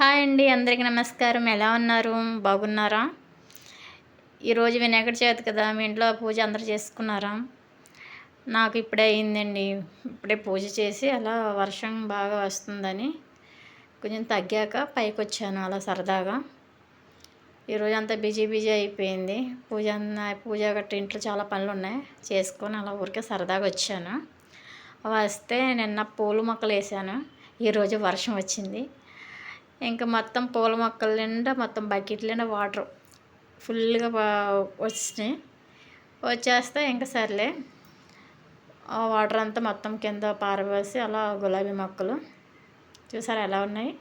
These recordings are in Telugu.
హాయ్ అండి అందరికీ నమస్కారం. ఎలా ఉన్నారు? బాగున్నారా? ఈరోజు వినాయకుడి చేతి కదా మీ ఇంట్లో పూజ అందరు చేసుకున్నారా? నాకు ఇప్పుడే అయిందండి. ఇప్పుడే పూజ చేసి అలా వర్షం బాగా వస్తుందని కొంచెం తగ్గాక పైకి వచ్చాను అలా సరదాగా. ఈరోజు అంతా బిజీ బిజీ అయిపోయింది. పూజ పూజ గట్ట ఇంట్లో చాలా పనులు ఉన్నాయి. చేసుకొని అలా ఊరికే సరదాగా వచ్చాను. వస్తే నిన్న పూల మొక్కలు వేసాను. ఈరోజు వర్షం వచ్చింది. ఇంకా మొత్తం పూల మొక్కల నిండా మొత్తం బకెట్ నిండా వాటర్ ఫుల్గా వచ్చినాయి. వచ్చేస్తే ఇంకా సర్లే. ఆ వాటర్ అంతా మొత్తం కింద పారవేసి అలా గులాబీ మొక్కలు. చూసారా ఎలా ఉన్నాయి?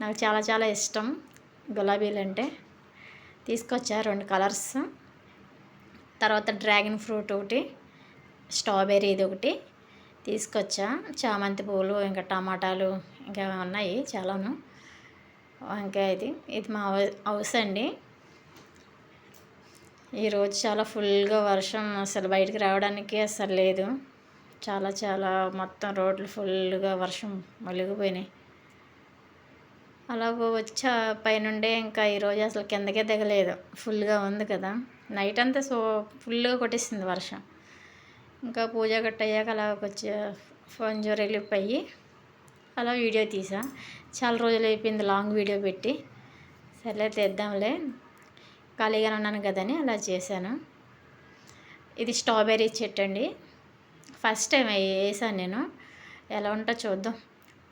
నాకు చాలా చాలా ఇష్టం గులాబీలు అంటే. తీసుకొచ్చా రెండు కలర్స్. తర్వాత డ్రాగన్ ఫ్రూట్ ఒకటి స్ట్రాబెర్రీ ఇది ఒకటి తీసుకొచ్చా. చామంతి పూలు ఇంకా టమాటాలు ఇంకా ఉన్నాయి చాలాను. వంకాయ ఇది ఇది మా హౌస్ అండి. ఈరోజు చాలా ఫుల్గా వర్షం అసలు బయటికి రావడానికి అసలు లేదు. చాలా చాలా మొత్తం రోడ్లు ఫుల్గా వర్షం మలిగిపోయినాయి అలా వచ్చా పైనుండే ఇంకా ఈరోజు అసలు కిందకే దిగలేదు. ఫుల్గా ఉంది కదా. నైట్ అంతా సో ఫుల్గా కొట్టేసింది వర్షం. ఇంకా పూజ గట్ట అయ్యాక అలా వచ్చి ఫోన్ రిలీఫ్ అయ్యి అలా వీడియో తీసా. చాలా రోజులు అయిపోయింది లాంగ్ వీడియో పెట్టి. సర్లే తెద్దాంలే. ఖాళీగా ఉన్నాను కదని అలా చేశాను. ఇది స్ట్రాబెర్రీ చెట్టు అండి. ఫస్ట్ టైం వేసాను నేను. ఎలా ఉంటో చూద్దాం.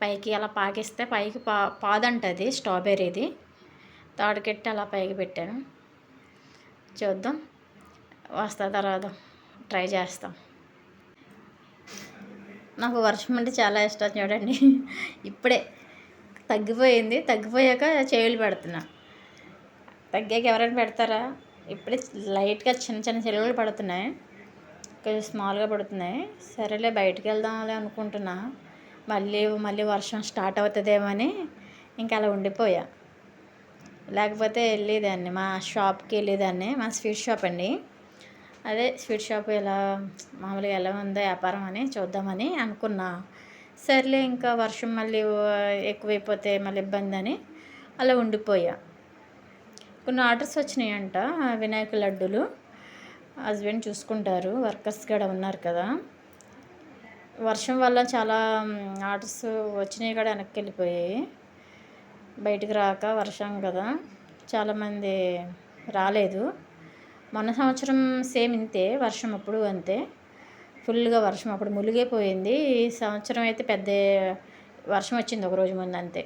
పైకి అలా పాకిస్తే పైకి పా పాదంటది స్ట్రాబెర్రీది. తాడుకెట్టి అలా పైకి పెట్టాను. చూద్దాం. వస్తా తర్వాత ట్రై చేస్తాం. నాకు వర్షం అంటే చాలా ఇష్టం చూడండి. ఇప్పుడే. తగ్గిపోయింది. తగ్గిపోయాక చెవులు పెడుతున్నా. తగ్గాక ఎవరైనా పెడతారా? ఇప్పుడే లైట్గా చిన్న చిన్న చెలుగులు పడుతున్నాయి. కొంచెం స్మాల్గా పడుతున్నాయి. సరేలే బయటికి వెళ్దాంలే అనుకుంటున్నా. మళ్ళీ మళ్ళీ వర్షం స్టార్ట్ అవుతుందేమో అని ఇంకా అలా ఉండిపోయా. లేకపోతే వెళ్ళేదాన్ని. మా షాప్కి వెళ్ళేదాన్ని. మా స్వీట్ షాప్ అండి. అదే స్వీట్ షాప్ ఎలా మామూలుగా ఎలా ఉందో వ్యాపారం అని చూద్దామని అనుకున్నా. సర్లే ఇంకా వర్షం మళ్ళీ ఎక్కువైపోతే మళ్ళీ ఇబ్బంది అని అలా ఉండిపోయా. కొన్ని ఆర్డర్స్ వచ్చినాయంట వినాయక లడ్డూలు. హస్బెండ్ చూసుకుంటారు వర్కర్స్ కూడా ఉన్నారు కదా. వర్షం వల్ల చాలా ఆర్డర్స్ వచ్చినాయి కూడా వెనక్కి వెళ్ళిపోయాయి బయటికి రాక వర్షం కదా. చాలామంది రాలేదు. మొన్న సంవత్సరం సేమ్ ఇంతే వర్షం అప్పుడు అంతే. ఫుల్గా వర్షం అప్పుడు ములిగిపోయింది ఈ సంవత్సరం అయితే పెద్ద వర్షం వచ్చింది ఒక రోజు ముందు అంతే.